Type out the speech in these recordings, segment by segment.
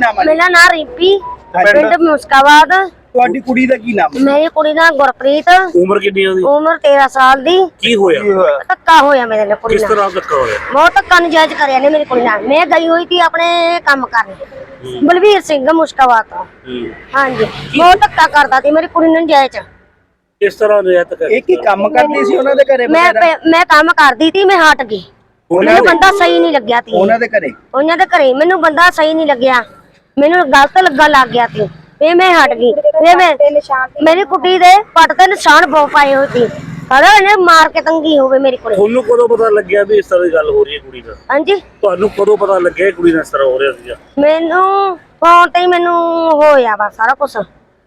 ਨਾਮ ਹੈ ਮੇਰਾ ਨਾਂ ਰਿੰਪੀ। ਪਿੰਡ? ਮੁਸਕਾਬਾਦ। ਤੁਹਾਡੀ ਕੁੜੀ ਦਾ ਕੀ ਨਾਮ ਹੈ ਮੇਰੀ ਕੁੜੀ ਦਾ ਗੁਰਪ੍ਰੀਤ। ਉਮਰ ਕਿੰਨੀ ਉਹਦੀ? ਉਮਰ 13 ਸਾਲ ਦੀ। ਕੀ ਹੋਇਆ? ਧੱਕਾ ਹੋਇਆ ਮੇਰੇ ਨਾਲ ਕੁੜੀ ਕਿਸ ਨਾਲ। ਤਰ੍ਹਾਂ ਧੱਕਾ ਹੋਇਆ? ਬਹੁਤ ਧੱਕਾ ਨਜਾਇਜ਼ ਕਰਿਆ ਨੇ ਮੇਰੀ ਕੁੜੀ ਨਾਲ। ਮੈਂ ਗਈ ਹੋਈ ਸੀ ਆਪਣੇ ਕੰਮ ਕਰਨ। ਬਲਵੀਰ ਸਿੰਘ ਮੁਸਕਾਬਾਦ ਤੋਂ। ਹਾਂਜੀ। ਬਹੁਤ ਧੱਕਾ ਕਰਦਾ ਸੀ ਮੇਰੀ ਕੁੜੀ ਨੂੰ ਨਜਾਇਜ਼। ਕਿਸ ਤਰ੍ਹਾਂ ਰਿਆਤ ਕਰ ਇਹ ਕੀ ਕੰਮ ਕਰਦੀ ਸੀ ਉਹਨਾਂ ਦੇ ਘਰੇ ਮੈਂ ਮੈਂ ਕੰਮ ਕਰਦੀ ਸੀ ਮੈਂ ਹਟ ਗਈ। ਉਹਨਾਂ ਮੈਨੂੰ ਦੇ? ਬੰਦਾ ਸਹੀ ਨਹੀਂ ਲੱਗਿਆ ਤੀ ਉਹਨਾਂ ਦੇ ਘਰੇ? ਉਹਨਾਂ ਦੇ ਘਰੇ। ਮੈਨੂੰ ਬੰਦਾ ਸਹੀ ਨਹੀਂ ਲੱਗਿਆ। ਮੈਨੂੰ ਗਲਤ ਲੱਗਣ ਲੱਗ ਗਿਆ ਸੀ। ਫੇ ਮੈਂ ਹਟ ਗਈ। ਫੇ ਮੈਂ ਮੇਰੀ ਕੁੜੀ ਦੇ ਪੱਟ ਤੇ ਨਿਸ਼ਾਨ ਬਹੁਤ ਪਾਏ ਹੋਏ ਸੀ। ਪਤਾ ਇਹਨੇ ਮਾਰ ਕੇ ਤੰਗੀ ਹੋਵੇ ਮੇਰੀ ਕੁੜੀ। ਤੁਹਾਨੂੰ ਕਦੋਂ ਪਤਾ ਲੱਗਿਆ ਵੀ ਇਸ ਤਰ੍ਹਾਂ ਦੀ ਗੱਲ ਹੋ ਰਹੀ ਹੈ ਕੁੜੀ ਨਾਲ? ਹਾਂਜੀ। ਤੁਹਾਨੂੰ ਕਦੋਂ ਪਤਾ ਲੱਗਿਆ ਇਹ ਕੁੜੀ ਨਾਲ ਇਸ ਤਰ੍ਹਾਂ ਹੋ ਰਿਹਾ ਸੀਗਾ? ਮੈਨੂੰ ਫੋਨ ਤੇ ਹੀ ਮੈਨੂੰ ਹੋਇਆ ਵਾ ਸਾਰਾ ਕੁਝ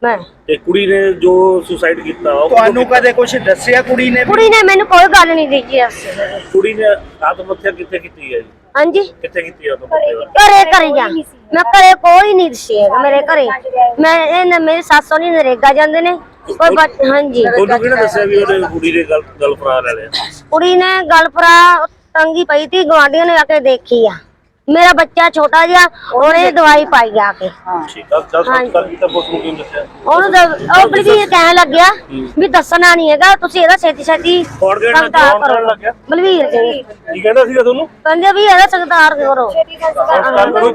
ਮੈਂ ਤੇ ਕੁੜੀ ਨੇ ਜੋ ਸੁਸਾਈਡ ਕੀਤਾ ਉਹ ਤੁਹਾਨੂੰ ਕਦੇ ਕੁਝ ਦੱਸਿਆ ਕੁੜੀ ਨੇ ਵੀ? ਕੁੜੀ ਨੇ ਮੈਨੂੰ ਕੋਈ ਗੱਲ ਨਹੀਂ ਦਿੱਤੀ ਐਸ ਕੁੜੀ ਨੇ ਆਤਮ ਹੱਤਿਆ ਕਿੱਥੇ ਕੀਤੀ ਹੈ ਜੀ? ਹਾਂਜੀ। ਕਿੱਥੇ ਕੀਤੀ ਆਤਮ ਹੱਤਿਆ ਘਰੇ ਘਰੇ ਜਾ। ਮੈਂ ਘਰੇ ਕੋਈ ਨਹੀਂ ਦੱਸਿਆ ਮੇਰੇ ਘਰੇ। ਮੈਂ ਇਹ ਨਾ ਮੇਰੀ ਸੱਸ ਨਹੀਂ ਨਰੇਗਾ ਜਾਂਦੇ ਨੇ। ਕੋਈ ਬੱਚ- ਹਾਂਜੀ। ਤੁਹਾਨੂੰ ਕਿਹਨੇ ਦੱਸਿਆ ਵੀ ਉਹਨੇ ਕੁੜੀ ਦੇ ਗਲ ਗਲ ਫਰਾ ਲੈ ਲਿਆ ਕੁੜੀ ਨੇ ਗਲਪਰਾ ਟੰਗੀ ਪਈ ਤੀ ਗਵਾਂਢੀਆਂ ਨੇ ਆ ਕੇ ਦੇਖੀ ਆ। ਮੇਰਾ ਬੱਚਾ ਛੋਟਾ ਜਿਹਾ ਉਹਨੇ ਦਵਾਈ ਪਾਈ ਆ ਕੇ। ਠੀਕ ਆ ਜਦ ਸੰਸਕਾਰ ਕੀਤਾ ਪੁਲਿਸ ਨੂੰ ਕਿਉਂ ਦੱਸਿਆ? ਉਹਨੂੰ ਤਾਂ- ਉਹ ਕਹਿਣ ਲੱਗਿਆ ਵੀ ਦੱਸਣਾ ਨਹੀਂ ਹੈਗਾ ਤੁਸੀਂ ਇਹਦਾ ਛੇਤੀ ਛੇਤੀ? ਸੰਸਕਾਰ ਕਰੋ। ਲੱਗਿਆ? ਬਲਵੀਰ ਜੀ ਕੀ ਕਹਿੰਦਾ ਸੀਗਾ ਤੁਹਾਨੂੰ? ਕਹਿੰਦੇ ਵੀ ਇਹਦਾ ਸੰਸਕਾਰ ਕਰੋ।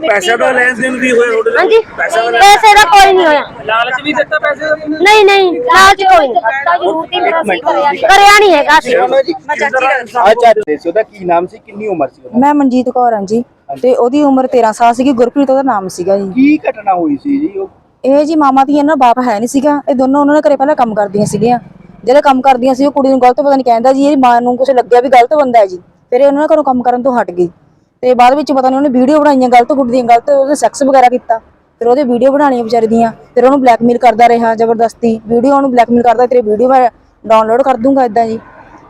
ਪੈਸੇ ਦਾ ਲੈਣ ਦੇਣ ਵੀ ਹੋਇਆ ਤੁਹਾਡੇ ਨਾਲ? ਹਾਂਜੀ। ਪੈਸੇ ਦਾ ਲੈਣ ਪੈਸੇ ਦਾ ਕੋਈ ਨਹੀਂ ਹੋਇਆ। ਲਾਲਚ ਵੀ ਦਿੱਤਾ ਪੈਸੇ ਦਾ ਤੁਹਾਨੂੰ? ਨਹੀਂ ਨਹੀਂ ਲਾਲਚ ਕੋਈ ਨਹੀਂ ਕਰਿਆ ਨਹੀਂ ਹੈਗਾ ਸੀ। ਅੱਛਾ ਦੱਸੋ ਉਹਦਾ ਕੀ ਨਾਮ ਸੀ? ਕਿੰਨੀ ਉਮਰ ਸੀ ਉਹਦਾ? ਮੈਂ ਮਨਜੀਤ ਕੌਰ ਹਾਂ ਜੀ। ਤੇ ਉਹਦੀ ਉਮਰ 13 ਸਾਲ ਸੀਗੀ ਗੁਰਪ੍ਰੀਤ ਉਹਦਾ ਨਾਮ ਸੀਗਾ ਜੀ। ਕੀ ਘਟਨਾ ਹੋਈ ਸੀ ਜੀ? ਉਹ ਇਹ ਜੀ ਮਾਮਾ ਦੀ ਇਹਨਾਂ ਬਾਪ ਹੈ ਨਹੀਂ ਸੀਗਾ ਇਹ ਦੋਨੋਂ ਉਹਨਾਂ ਨੇ ਘਰੇ ਪਹਿਲਾਂ ਕੰਮ ਕਰਦੀਆਂ ਸੀਗੀਆਂ। ਜਿਹੜੇ ਕੰਮ ਕਰਦੀਆਂ ਸੀ ਉਹ ਕੁੜੀ ਨੂੰ ਗਲਤ ਪਤਾ ਨਹੀਂ ਕਹਿੰਦਾ ਜੀ ਇਹਦੀ ਮਾਂ ਨੂੰ ਕੁਝ ਲੱਗਿਆ ਵੀ ਗਲਤ ਬੰਦਾ ਹੈ ਜੀ। ਫਿਰ ਇਹ ਉਹਨਾਂ ਨੇ ਘਰੋਂ ਕੰਮ ਕਰਨ ਤੋਂ ਹਟ ਗਈ ਤੇ ਬਾਅਦ ਵਿੱਚ ਪਤਾ ਨਹੀਂ ਉਹਨੇ ਵੀਡੀਓ ਬਣਾਈਆਂ ਗਲਤ ਕੁੜੀ ਦੀਆਂ ਗਲਤ ਉਹਦੇ ਸੈਕਸ ਵਗੈਰਾ ਕੀਤਾ। ਫਿਰ ਉਹਦੇ ਵੀਡੀਓ ਬਣਾਉਣੀਆਂ ਵਿਚਾਰੀ ਦੀਆਂ ਫਿਰ ਉਹਨੂੰ ਬਲੈਕਮੇਲ ਕਰਦਾ ਰਿਹਾ ਜ਼ਬਰਦਸਤੀ। ਵੀਡੀਓ ਉਹਨੂੰ ਬਲੈਕਮੇਲ ਕਰਦਾ ਤੇਰੀ ਵੀਡੀਓ ਮੈਂ ਡਾਊਨਲੋਡ ਕਰ ਦੂੰਗਾ ਇਦਾਂ ਜੀ।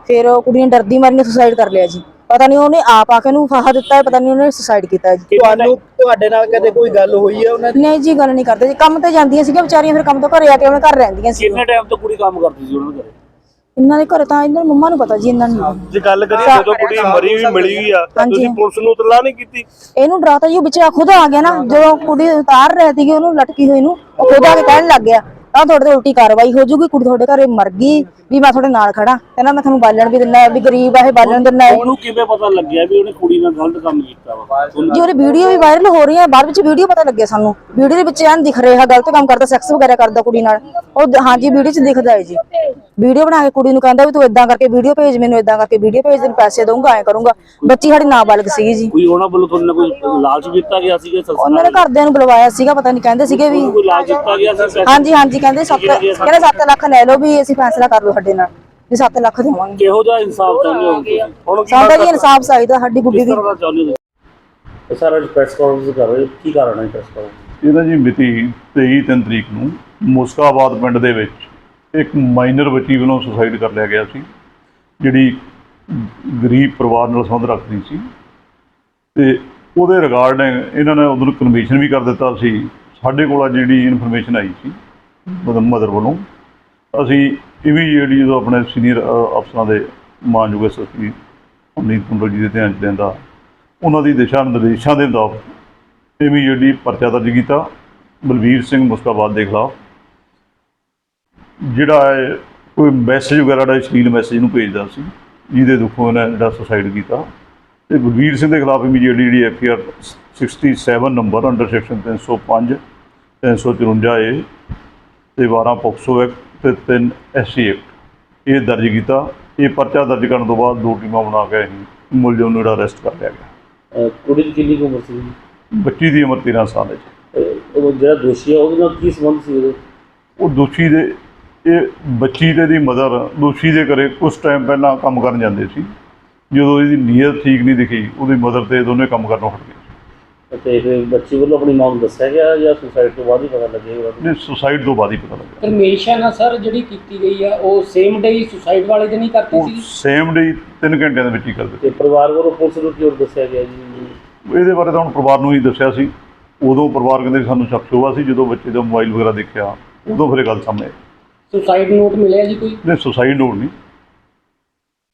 ਫਿਰ ਉਹ ਕੁੜੀ ਨੇ ਡਰਦੀ ਮਾਰੀ ਨੇ ਸੁਸਾਈਡ ਕਰ ਲਿਆ ਜੀ। ਪਤਾ ਨਹੀਂ ਉਹਨੇ ਆਪ ਆ ਕੇ ਉਹਨੂੰ ਫਾਹਾ ਦਿੱਤਾ ਹੈ ਪਤਾ ਨਹੀਂ ਉਹਨੇ ਸੁਸਾਈਡ ਕੀਤਾ ਜੀ। ਤੁਹਾਨੂੰ ਤੁਹਾਡੇ ਨਾਲ ਕਦੇ ਕੋਈ ਗੱਲ ਹੋਈ ਹੈ ਉਹਨਾਂ ਦੀ? ਨਹੀਂ ਜੀ ਗੱਲ ਨਹੀਂ ਕਰਦੇ ਜੀ। ਕੰਮ ਤੇ ਜਾਂਦੀਆਂ ਸੀਗੀਆਂ ਵਿਚਾਰੀਆਂ ਫਿਰ ਕੰਮ ਤੋਂ ਘਰੇ ਆ ਕੇ ਆਪਣੇ ਘਰ ਰਹਿੰਦੀਆਂ ਸੀ। ਕਿੰਨੇ ਟਾਈਮ ਤੋਂ ਕੁੜੀ ਕੰਮ ਕਰਦੀ ਸੀ ਉਹਨਾਂ ਦੇ ਘਰੇ? ਇਹਨਾਂ ਦੇ ਘਰ ਤਾਂ ਇਹਨਾਂ ਦੀ ਮੰਮਾ ਨੂੰ ਪਤਾ ਜੀ ਇਹਨਾਂ ਨੂੰ। ਜੇ ਗੱਲ ਕਰੀਏ ਜਦੋਂ ਕੁੜੀ ਮਰੀ ਵੀ ਮਿਲੀ ਹੋਈ ਆ। ਤੁਸੀਂ ਪੁਲਿਸ ਨੂੰ ਤਲਾ ਨਹੀਂ ਕੀਤੀ? ਇਹਨੂੰ ਡਰਾਤਾ ਜੀ ਉਹ ਵਿਚਾਰਾ ਖੁਦ ਆ ਗਿਆ ਨਾ। ਜਦੋਂ ਕੁੜੀ ਉਤਾਰ ਰਹੀ ਸੀਗੀ ਉਹਨੂੰ ਲਟਕੀ ਹੋਈ ਨੂੰ ਉਹ ਖੁਦ ਆ ਕੇ ਕਹਿਣ ਲੱਗ ਗਿਆ। ਤਾਂ ਤੁਹਾਡੇ ਤੇ ਉਲਟੀ ਕਾਰਵਾਈ ਹੋ ਜੂਗੀ ਕੁੜੀ ਤੁਹਾਡੇ ਘਰੇ ਮਰ ਗਈ ਵੀ ਮੈਂ ਤੁਹਾਡੇ ਨਾਲ ਖੜਾ ਕਹਿੰਦਾ ਮੈਂ ਤੁਹਾਨੂੰ ਬਾਲਣ ਵੀ ਦਿੰਦਾ ਵੀ ਗਰੀਬ ਆ ਇਹ ਬਾਲਣ ਦਿੰਦਾ ਹੈ। ਉਹਨੂੰ ਕਿਵੇਂ ਪਤਾ ਲੱਗਿਆ ਵੀ ਉਹਨੇ ਕੁੜੀ ਨਾਲ ਗਲਤ ਕੰਮ ਕੀਤਾ ਵਾ? ਜੀ ਉਹਦੀ ਵੀਡੀਓ ਵੀ ਵਾਇਰਲ ਹੋ ਰਹੀ ਹੈ ਬਾਅਦ ਵਿੱਚ ਵੀਡੀਓ ਪਤਾ ਲੱਗਿਆ ਸਾਨੂੰ। ਵੀਡੀਓ ਦੇ ਵਿੱਚ ਐਨ ਦਿਖ ਰਿਹਾ ਗਲਤ ਕੰਮ ਕਰਦਾ ਸੈਕਸ ਵਗੈਰਾ ਕਰਦਾ ਕੁੜੀ ਨਾਲ। ਉਹ ਹਾਂਜੀ ਵੀਡੀਓ 'ਚ ਦਿਖਦਾ ਹੈ ਜੀ। ਵੀਡੀਓ ਬਣਾ ਕੇ ਕੁੜੀ ਨੂੰ ਕਹਿੰਦਾ ਵੀ ਤੂੰ ਇਦਾਂ ਕਰਕੇ ਵੀਡੀਓ ਭੇਜ ਮੈਨੂੰ ਇਦਾਂ ਕਰਕੇ ਵੀਡੀਓ ਭੇਜ ਤੈਨੂੰ ਪੈਸੇ ਦਊਂਗਾ ਐਂ ਕਰੂੰਗਾ। ਬੱਚੀ ਸਾਡੀ ਨਾਬਾਲਗ ਸੀਗੀ ਜੀ। ਕੋਈ ਉਹਨਾਂ ਵੱਲੋਂ ਤੁਹਾਨੂੰ ਕੋਈ ਲਾਲਚ ਦਿੱਤਾ ਗਿਆ ਸੀਗਾ ਸੰਸਕਾਰ ਉਹਨਾਂ ਨੇ ਘਰਦਿਆਂ ਨੂੰ ਬੁਲਵਾਇਆ ਸੀਗਾ ਪਤਾ ਨਹੀਂ ਕਹਿੰਦੇ ਸੀਗੇ ਵੀ। ਕੋਈ ਲਾਲਚ ਦਿੱਤਾ ਗਿਆ ਸੀ? ਹਾਂਜੀ ਹਾਂਜੀ ਕਹਿੰਦੇ 7 ਕਹਿੰਦੇ 7 ਲੱਖ ਲੈ ਲਓ ਵੀ ਅਸੀਂ ਫੈਸਲਾ ਕਰ ਲਓ ਸਾਡੇ ਨਾਲ ਵੀ 7 ਲੱਖ ਦੇਵਾਂਗੇ। ਕਿਹੋ ਜਿਹਾ ਇਨਸਾਫ ਚਾਹੁੰਦੇ ਹੋ? ਹੁਣ ਕੀ ਸਾਡਾ ਜੀ ਇਨਸਾਫ ਚਾਹੀਦਾ ਸਾਡੀ ਗੁੱਡੀ ਦੀ। ਸਾਰਾ ਪ੍ਰੈਸ ਕਾਨਫਰੰਸ ਕਰ ਰਹੇ। ਕੀ ਕਾਰਨ ਹੈ ਪ੍ਰੈਸ ਕਾਨਫਰੰਸ ਇਹਦਾ ਜੀ ਮਿਤੀ 23 ਤਿੰਨ ਤਰੀਕ ਨੂੰ ਮੁਸਕਾਬਾਦ ਪਿੰਡ ਦੇ ਵਿੱਚ ਇੱਕ ਮਾਈਨਰ ਬੱਚੀ ਵੱਲੋਂ ਸੁਸਾਈਡ ਕਰ ਲਿਆ ਗਿਆ ਸੀ, ਜਿਹੜੀ ਗਰੀਬ ਪਰਿਵਾਰ ਨਾਲ ਸੰਬੰਧ ਰੱਖਦੀ ਸੀ। ਤੇ ਉਹਦੇ ਰਿਗਾਰਡਿੰਗ ਇਹਨਾਂ ਨੇ ਉਧਰ ਕਨਵੀਸ਼ਨ ਵੀ ਕਰ ਦਿੱਤਾ ਸੀ। ਸਾਡੇ ਕੋਲ ਅੱਜ ਜਿਹੜੀ ਇਨਫੋਰਮੇਸ਼ਨ ਆਈ ਸੀ ਮਦਰ ਮਦਰ ਵੱਲੋਂ, ਅਸੀਂ ਇਮੀਡੀਏਟਲੀ ਜਦੋਂ ਆਪਣੇ ਸੀਨੀਅਰ ਅਫਸਰਾਂ ਦੇ ਮਾਨਯੋਗ ਐਸਐਸਪੀ ਅਮਨੀਤ ਕੁੰਡਲ ਜੀ ਦੇ ਧਿਆਨ ਚ ਲੈਂਦਾ, ਉਹਨਾਂ ਦੀ ਦਿਸ਼ਾ ਨਿਰਦੇਸ਼ਾਂ ਦੇ ਮੁਤਾਬਕ ਇਮੀਡੀਏਟਲੀ ਪਰਚਾ ਦਰਜ ਕੀਤਾ, ਬਲਵੀਰ ਸਿੰਘ ਮੁਸਤਾਬਾਦ ਦੇ ਖਿਲਾਫ। ਜਿਹੜਾ ਹੈ ਕੋਈ ਮੈਸੇਜ ਵਗੈਰਾ ਦਾ ਅਸ਼ਲੀਲ ਮੈਸੇਜ ਨੂੰ ਭੇਜਦਾ ਸੀ ਜਿਹਦੇ ਦੁੱਖੋਂ ਉਹਨੇ ਜਿਹੜਾ ਸੁਸਾਈਡ ਕੀਤਾ। ਤੇ ਬਲਵੀਰ ਸਿੰਘ ਦੇ ਖਿਲਾਫ ਇਮੀਡੀਏਟਲੀ ਜਿਹੜੀ F R 67 number under section 305 354 A ਤੇ 12 ਪੋਕਸੋ ਐਕਟ ਤੇ 3 ਐਸਸੀ ਐਕਟ ਇਹ ਦਰਜ ਕੀਤਾ। ਇਹ ਪਰਚਾ ਦਰਜ ਕਰਨ ਤੋਂ ਬਾਅਦ ਦੋ ਟੀਮਾਂ ਬਣਾ ਕੇ ਅਸੀਂ ਮੁਲਜ਼ਮ ਨੂੰ ਜਿਹੜਾ ਅਰੈਸਟ ਕਰ ਲਿਆ ਗਿਆ। ਕੁੜੀ ਦੀ ਕਿੰਨੀ ਉਮਰ ਸੀ? ਬੱਚੀ ਦੀ ਉਮਰ 13 ਸਾਲ ਹੈ ਜੀ। ਉਹ ਜਿਹੜਾ ਦੋਸ਼ੀ ਹੈ ਉਹਦੇ ਨਾਲ ਕੀ ਸੰਬੰਧ ਸੀ ਉਹਦੇ? ਉਹ ਦੋਸ਼ੀ ਦੇ ਇਹ ਬੱਚੀ ਤੇ ਦੀ ਮਦਰ ਦੋਸ਼ੀ ਦੇ ਘਰੇ ਕੁਝ ਟਾਈਮ ਪਹਿਲਾਂ ਕੰਮ ਕਰਨ ਜਾਂਦੇ ਸੀ। ਜਦੋਂ ਇਹਦੀ ਨੀਅਤ ਠੀਕ ਨਹੀਂ ਦਿਖੀ ਉਹਦੀ ਮਦਰ ਤੇ ਦੋਨੇ ਕੰਮ ਕਰਨੋਂ ਹਟ ਗਏ। ਤੇ ਫਿਰ ਬੱਚੀ ਵੱਲੋਂ ਆਪਣੀ ਮਾਂ ਨੂੰ ਦੱਸਿਆ ਗਿਆ ਜਾਂ ਸੁਸਾਈਡ ਤੋਂ ਬਾਅਦ ਹੀ ਪਤਾ ਲੱਗੇਗਾ ਨੇ ਸੁਸਾਈਡ ਤੋਂ ਬਾਅਦ ਹੀ ਪਤਾ ਲੱਗਿਆ। ਪਰਮੇਸ਼ਨ ਆ ਸਰ ਜਿਹੜੀ ਕੀਤੀ ਗਈ ਆ ਉਹ ਸੇਮ ਡੇ ਸੁਸਾਈਡ ਵਾਲੇ ਦਿਨ ਹੀ ਕਰਤੀ ਉਹ ਸੀ ਸੇਮ ਡੇ 3 ਘੰਟਿਆਂ ਦੇ ਵਿੱਚ ਹੀ ਕਰ ਦਿੱਤੇ। ਤੇ ਪਰਿਵਾਰ ਵੱਲੋਂ ਪੁਲਿਸ ਨੂੰ ਕਿਉਂ ਦੱਸਿਆ ਗਿਆ ਜੀ? ਇਹਦੇ ਬਾਰੇ ਤਾਂ ਹੁਣ ਪਰਿਵਾਰ ਨੂੰ ਹੀ ਦੱਸਿਆ ਸੀ। ਉਦੋਂ ਪਰਿਵਾਰ ਕਹਿੰਦੇ ਸਾਨੂੰ ਸ਼ੱਕ ਸ਼ੁਬਾ ਸੀ ਜਦੋਂ ਬੱਚੇ ਦਾ ਮੋਬਾਈਲ ਵਗੈਰਾ ਦੇਖਿਆ ਉਦੋਂ ਫਿਰ ਇਹ ਗੱਲ ਸਾਹਮਣੇ ਆਈ। ਸੁਸਾਈਡ ਨੋਟ ਮਿਲਿਆ ਜੀ ਕੋਈ? ਨੇ ਸੁਸਾਈਡ ਨੋਟ ਨਹੀਂ।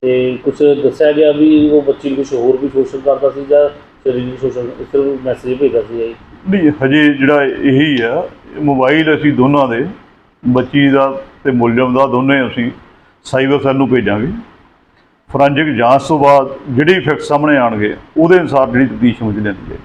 ਤੇ ਕੁਝ ਦੱਸਿਆ ਗਿਆ ਵੀ ਉਹ ਬੱਚੀ ਨੂੰ ਕੁਝ ਹੋਰ ਵੀ ਸ਼ੋਸ਼ਣ ਕਰਦਾ ਸੀ ਜਾਂ ਸਰੀਰਕ ਸ਼ੋਸ਼ਣ ਇਸ ਤਰ੍ਹਾਂ ਮੈਸੇਜ ਭੇਜਦਾ ਸੀ ਜੀ ਨਹੀਂ ਹਜੇ ਜਿਹੜਾ ਇਹੀ ਆ ਮੋਬਾਈਲ ਅਸੀਂ ਦੋਨਾਂ ਦੇ ਬੱਚੀ ਦਾ ਤੇ ਮੁਲਜ਼ਮ ਦਾ ਦੋਨੇ ਅਸੀਂ ਸਾਈਬਰ ਸੈੱਲ ਨੂੰ ਭੇਜਾਂਗੇ। ਫੋਰੈਂਸਿਕ ਜਾਂਚ ਤੋਂ ਬਾਅਦ ਜਿਹੜੇ ਫੈਕਟ ਸਾਹਮਣੇ ਆਣਗੇ ਉਹਦੇ ਅਨੁਸਾਰ ਜਿਹੜੀ ਤਫਤੀਸ਼ ਸਮਝ ਲੈਂਦੀ ਹੈ